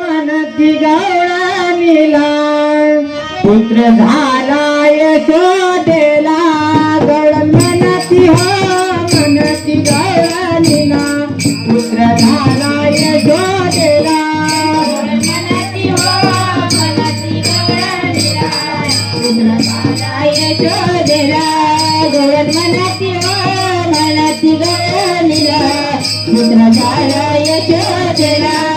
मनती गवळा निला पुत्र झाला यशोदे. जय जय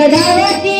गडावती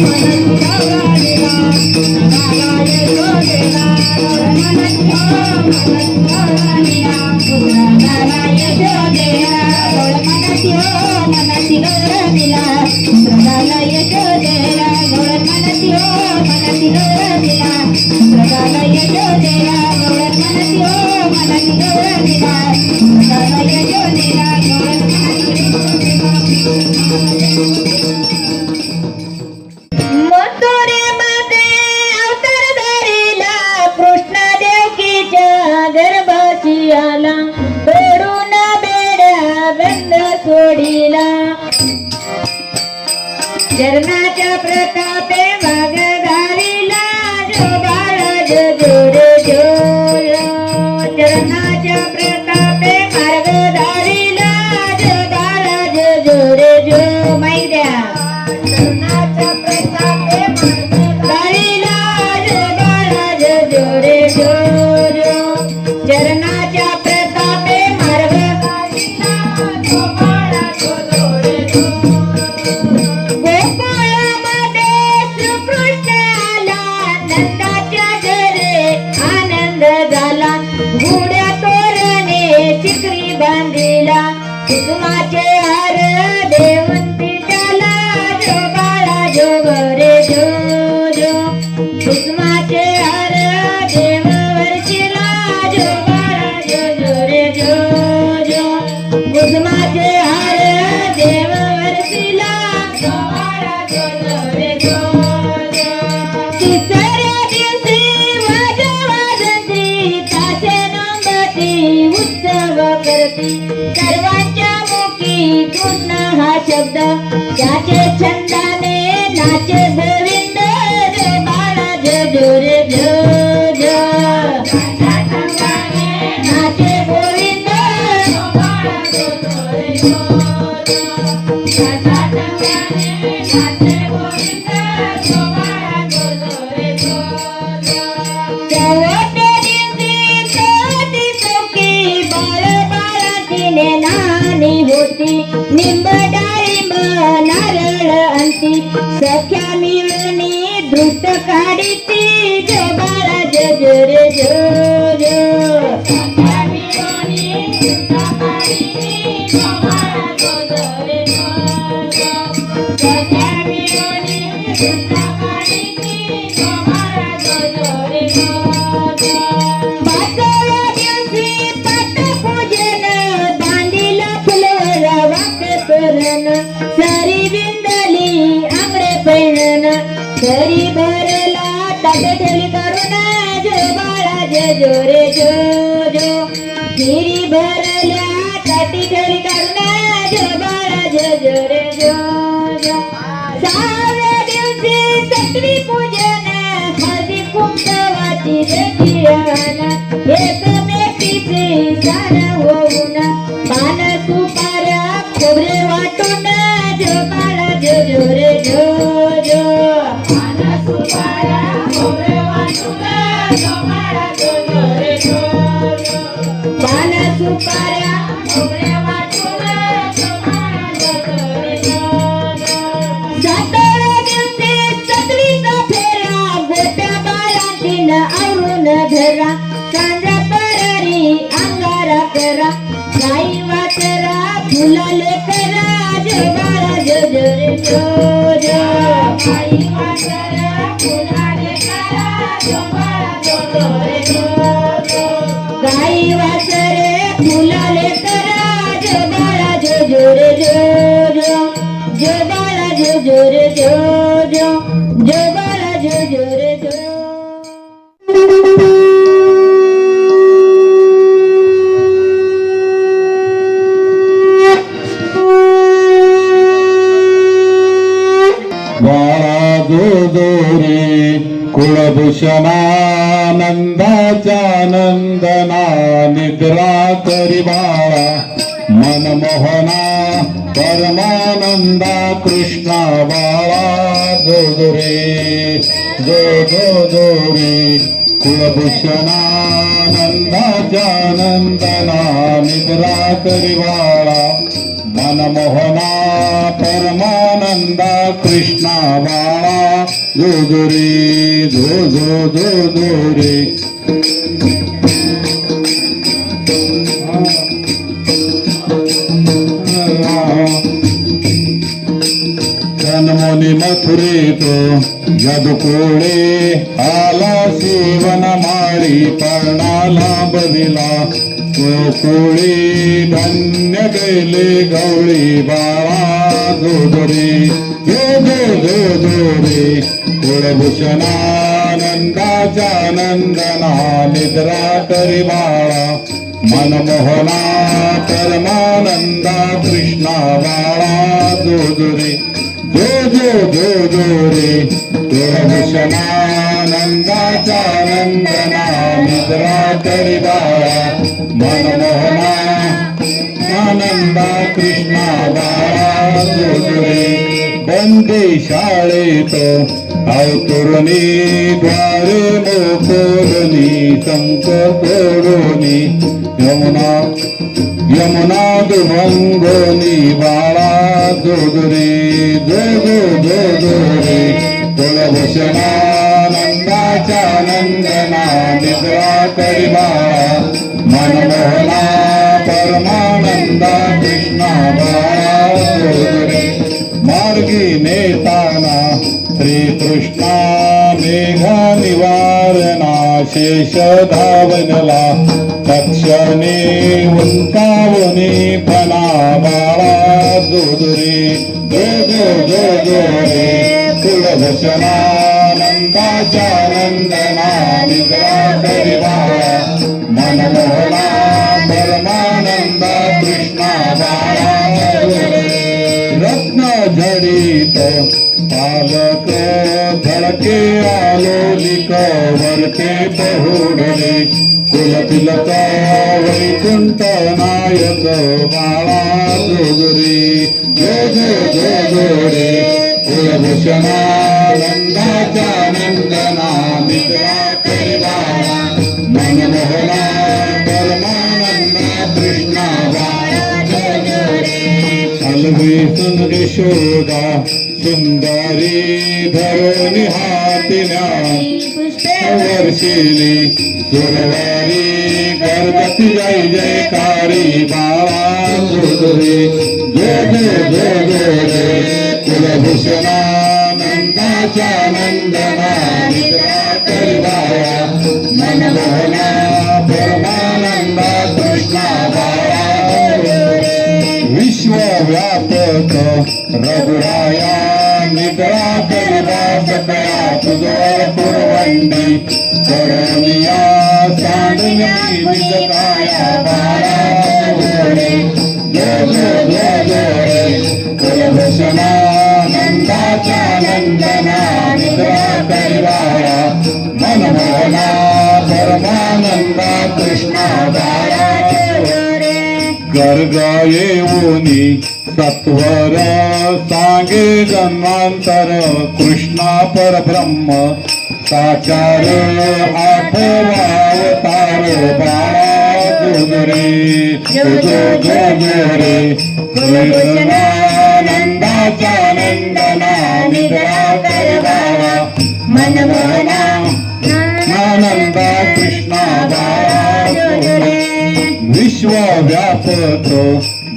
Yeah. ജന്മജ പ്രതാപ मिळून धृत काढीती जो बाळा जो जो जोरे जो जो गिरी भर लिया कटी कर करना जो बड़ा जो जोरे जो जो सारे दिल से सत्री पूजन हरी कुंतवाची देखिया ना ये तो मैं किसी सारा जो रे जो बाळाजोदोरे कुळभूषणानंदाच्या नंदना निद्रा करी बाळा मनमोहना परमानंदा कृष्णा बाळा जोदरे जो जो जोरे कुळभूषणानंदाच्या नंदना निद्रा करिवाळा मनमोहना परमानंदा कृष्णा बाळा जो जो रे जो जो जो जो रे जन्मोनी यदुकोळे आला सेवन माळी पर्णाला बविला कोळी धन्य गेले गवळी बाळा जोदरे जो जो जो जो रे कुळभूषणानंदाच्या नंदना निद्रा करी बाळा मनमोहना परमानंदा कृष्णा बाळा जोदरे जो जो जो जो रे कुळभूषणानंदाच्या नंदना मित्रा तरी बाळा मनमोहना आनंदा कृष्णा बाळा जो जो रे बंदे शाळेत अवतुरणी द्वारे मोकोरणी संत कोरोनी यमुना यमुना दुभंगोनी बाळा जोदरे जो जो जो जो रे नंदना निद्रा करी बाळा मनमोहना परमानंदा कृष्णा बाळा जोदरे मार्गी नेताना श्रीकृष्णा मेघा निवारणा शेष धावनला. दक्षणे उंकावने फला बाळा जोदरे जो जो जो जो रे कुलभूषणानंदाच्या नंदना निद्रा मनमोहना परमानंदा कृष्णा बाळा रत्न झडित पालक धडके आलोलिक वरते पहुडले कुलतिलका वैकुंठ नायक बाळा जोगरे. जय जय जय जोरे कुलभूषणानंदाच्या नंदना निद्रा कैवाळा मनमोहना परमानंदा कृष्णा बाळा अलवी सुंदर यशोदा सुंदरी धरुणी हातिना वर्षिली सुरवारी गर्भती जय जयकारी बाळा सुंदरी. जय जय जय जय जय कुलभूषणानंदाच्या नंदना मनमोहना परमानंदा कृष्णा बाळा विश्वव्यापक रघुराया புறவண்டி கரணியா சாமியா விஜயாயா பாராஜோரே ஜோரே குலபூஷணா நந்தாச்சா நந்தனா விதா பரிவாரா गर्गा येऊनी सत्वर सांगे जन्मांतर कृष्णा परब्रह्म साचार आठवावतार बाळा जोगरे जोगरे नंदाचा नंदना निद्रा करवावा मनमोहना विश्वव्यापक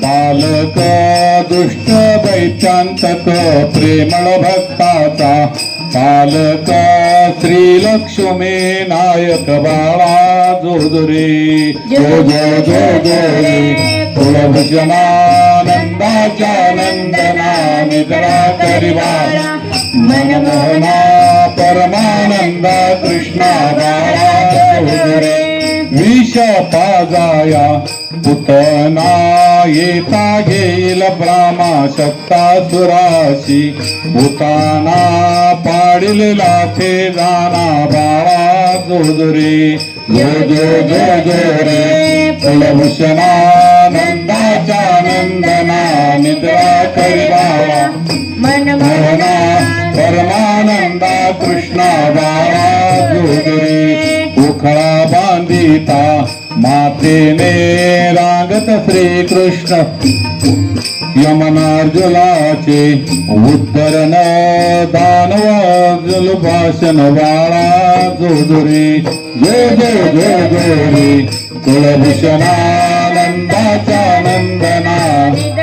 बालक दुष्ट दैत्यांतक प्रेमळ भक्ताचा. पालक श्रीलक्ष्मी नायक बाळा जोदरे जो जो जो जोरे कुलभूषणानंदाच्या नंदना निद्रा करिवाळा मनमोहना परमानंदा कृष्णा बाळा जोदरे पाजाया पुतना येता घेईल ब्राह्मा शक्ता सुराशी भूताना पाडील लाथे जाना बाळा जोजरे. जो जो जो जो रे कुलभूषणानंदाच्या नंदना निद्रा करिवाळा मोहना परमानंदा कृष्णा बाळा बांधिता मातेने रागत श्रीकृष्ण। यमनार्जुलाचे उद्धरण दानवार्जुल भाषण बाळा जोदरे जय जय जय जय रे कुलभूषणानंदाचा नंदना।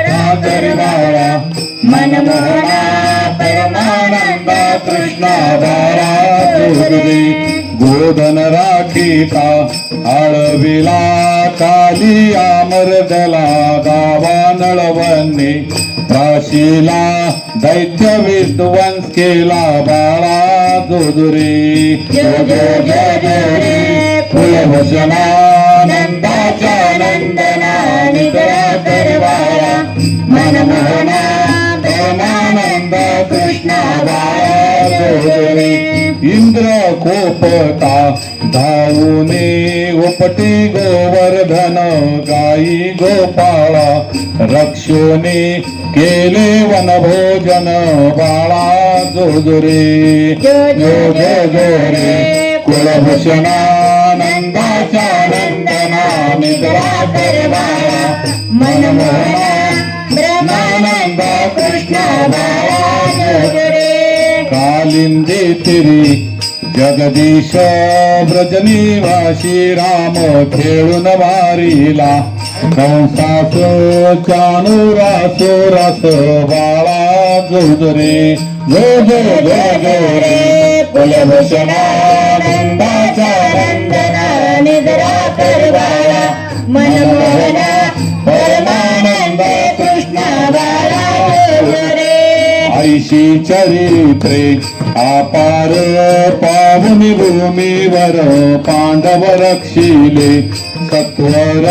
नागरी बाळा मनमोहना परमानंदा कृष्णा बाळा जोदरे गोधनरा राखीता आळविला काली आमरदला गावा नळवणे प्राशीला दैत्य विध्वंस केला बाळा जोदुरे जो जो जो जो रे कुलभूषणानंदाच्या नंदना निद्रा करवाया मनमोहना परमानंद कृष्णा बाळा जोदुरे इंद्र कोपता धावूने उपटे गोवर्धन गाई गोपाळा रक्षोने केले वनभोजन बाळा जोजरे जो जो जो रे कुलभूषणानंदाच्या नंदना करवाळा मनमोहना ब्रह्मानंद कृष्ण बाळा कालिंदे तिरी जगदीश ब्रजनिवासी राम खेळून वारीला कंसासो चानुरासो रस बाळा जोजरे जो जो जो जो रे निद्रा करवाया मनमोहना परमानंद ऐशी चरित्रे आपार पावनी भूमीवर पांडव रक्षिले सत्वर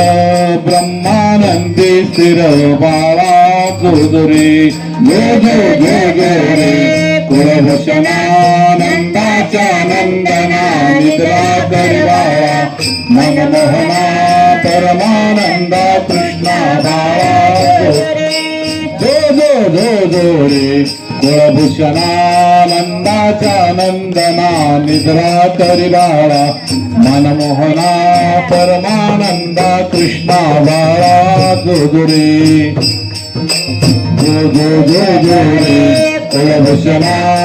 ब्रह्मानंदी स्थिर बाळा कुदुरे जय जय जय जय रे कुलभूषणानंदाच्या नंदना निद्रा गरिबाळा मनमोहना परमानंदा कृष्णा बाळा. जो जो जो जो रे कुलभूषणानंदाच्या नंदना निद्रा तरी बाळा मनमोहना परमानंदा कृष्णा बाळा जो जो रे जो जो जो जो रे कुलभूषणानंदाच्या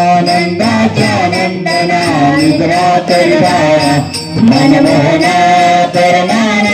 नंदना निद्रा तरी बाळा मनमोहना परमानंदा